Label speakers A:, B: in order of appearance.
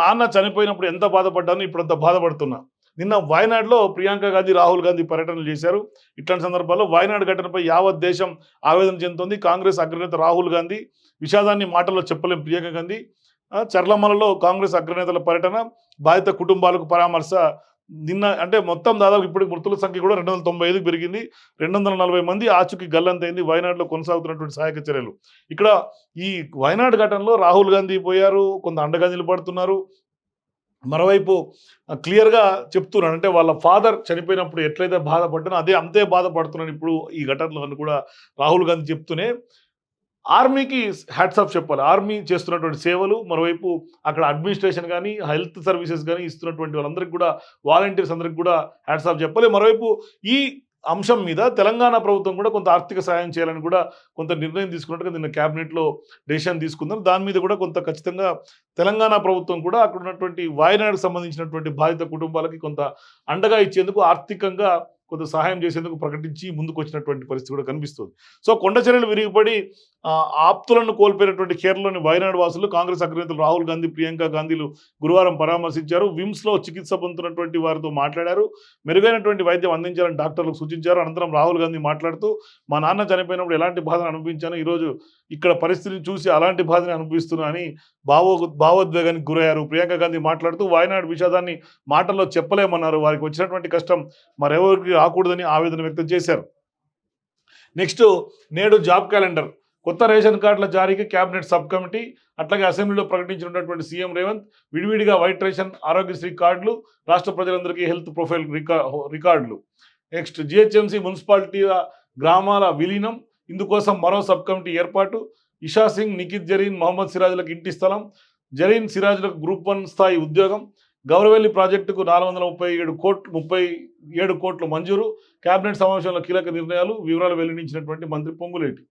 A: నాన్న చనిపోయినప్పుడు ఎంత బాధపడ్డానో ఇప్పుడు అంత బాధపడుతున్నా. నిన్న వాయనాడులో ప్రియాంక గాంధీ రాహుల్ గాంధీ పర్యటనలు చేశారు. ఇట్లాంటి సందర్భాల్లో వాయనాడు ఘటనపై యావత్ దేశం ఆవేదన చెందుతోంది. కాంగ్రెస్ అగ్రనేత రాహుల్ గాంధీ విషాదాన్ని మాటల్లో చెప్పలేం ప్రియాంక గాంధీ. చర్లమలలో కాంగ్రెస్ అగ్రనేతల పర్యటన బాధిత కుటుంబాలకు పరామర్శ నిన్న అంటే మొత్తం దాదాపు ఇప్పుడు మృతుల సంఖ్య కూడా రెండు వందల తొంభై ఐదుకు పెరిగింది. రెండు వందల నలభై మంది ఆచుకి గల్లంతైంది వయనాడులో కొనసాగుతున్నటువంటి సహాయక చర్యలు. ఇక్కడ ఈ వయనాడు ఘటనలో రాహుల్ గాంధీ పోయారు. కొంత అండగా నిలబడుతున్నారు. మరోవైపు క్లియర్గా చెప్తున్నాను. అంటే వాళ్ళ ఫాదర్ చనిపోయినప్పుడు ఎట్లయితే బాధపడ్డానో అదే అంతే బాధపడుతున్నాను ఇప్పుడు ఈ ఘటనలో అని కూడా రాహుల్ గాంధీ చెప్తూనే ఆర్మీకి హ్యాట్స్ ఆఫ్ చెప్పాలి. ఆర్మీ చేస్తున్నటువంటి సేవలు మరోవైపు అక్కడ అడ్మినిస్ట్రేషన్ కానీ హెల్త్ సర్వీసెస్ కానీ ఇస్తున్నటువంటి వాళ్ళందరికీ కూడా వాలంటీర్స్ అందరికి కూడా హ్యాట్స్ ఆఫ్ చెప్పాలి. మరోవైపు ఈ అంశం మీద తెలంగాణ ప్రభుత్వం కూడా కొంత ఆర్థిక సహాయం చేయాలని కూడా కొంత నిర్ణయం తీసుకున్నట్టుగా నిన్న క్యాబినెట్లో డెసిషన్ తీసుకుందాం దాని మీద కూడా కొంత ఖచ్చితంగా తెలంగాణ ప్రభుత్వం కూడా అక్కడ ఉన్నటువంటి వాయనాడుకు సంబంధించినటువంటి బాధిత కుటుంబాలకి కొంత అండగా ఇచ్చేందుకు ఆర్థికంగా కొంత సహాయం చేసేందుకు ప్రకటించి ముందుకు వచ్చినటువంటి పరిస్థితి కూడా కనిపిస్తుంది. సో కొండ చర్యలు విరిగిపడి ఆప్తులను కోల్పోయినటువంటి కేరళలోని వయనాడు వాసులు కాంగ్రెస్ అగ్రనేతలు రాహుల్ గాంధీ ప్రియాంక గాంధీలు గురువారం పరామర్శించారు. విమ్స్లో చికిత్స పొందుతున్నటువంటి వారితో మాట్లాడారు. మెరుగైనటువంటి వైద్యం అందించాలని డాక్టర్లకు సూచించారు. అనంతరం రాహుల్ గాంధీ మాట్లాడుతూ మా నాన్న చనిపోయినప్పుడు ఎలాంటి బాధను అనుభవించాను ఈరోజు ఇక్కడ పరిస్థితిని చూసి అలాంటి బాధని అనుభవిస్తున్నా అని భావో భావోద్వేగానికి గురయ్యారు. ప్రియాంక గాంధీ మాట్లాడుతూ వాయనాడు విషాదాన్ని మాటల్లో చెప్పలేమన్నారు. వారికి వచ్చినటువంటి కష్టం మరెవరికి రాకూడదని ఆవేదన వ్యక్తం చేశారు. నెక్స్ట్ నేడు జాబ్ క్యాలెండర్. కొత్త రేషన్ కార్డుల జారీకి కేబినెట్ సబ్ కమిటీ అట్లాగే అసెంబ్లీలో ప్రకటించినటువంటి సీఎం రేవంత్ విడివిడిగా వైట్ రేషన్ ఆరోగ్యశ్రీ కార్డులు రాష్ట్ర ప్రజలందరికీ హెల్త్ ప్రొఫైల్ రికార్డులు. నెక్స్ట్ జిహెచ్ఎంసీ మున్సిపాలిటీ గ్రామాల విలీనం ఇందుకోసం మరో సబ్ కమిటీ ఏర్పాటు. ఇషా సింగ్ నిఖిత్ జరీన్ మహమ్మద్ సిరాజ్లకు ఇంటి స్థలం జరీన్ సిరాజ్లకు గ్రూప్ వన్ స్థాయి ఉద్యోగం గౌరవెల్లి ప్రాజెక్టుకు నాలుగు వందల ముప్పై ఏడు కోట్లు ముప్పై ఏడు కోట్లు మంజూరు. కేబినెట్ సమావేశంలో కీలక నిర్ణయాలు వివరాలు వెల్లడించినటువంటి మంత్రి పొంగులేటి.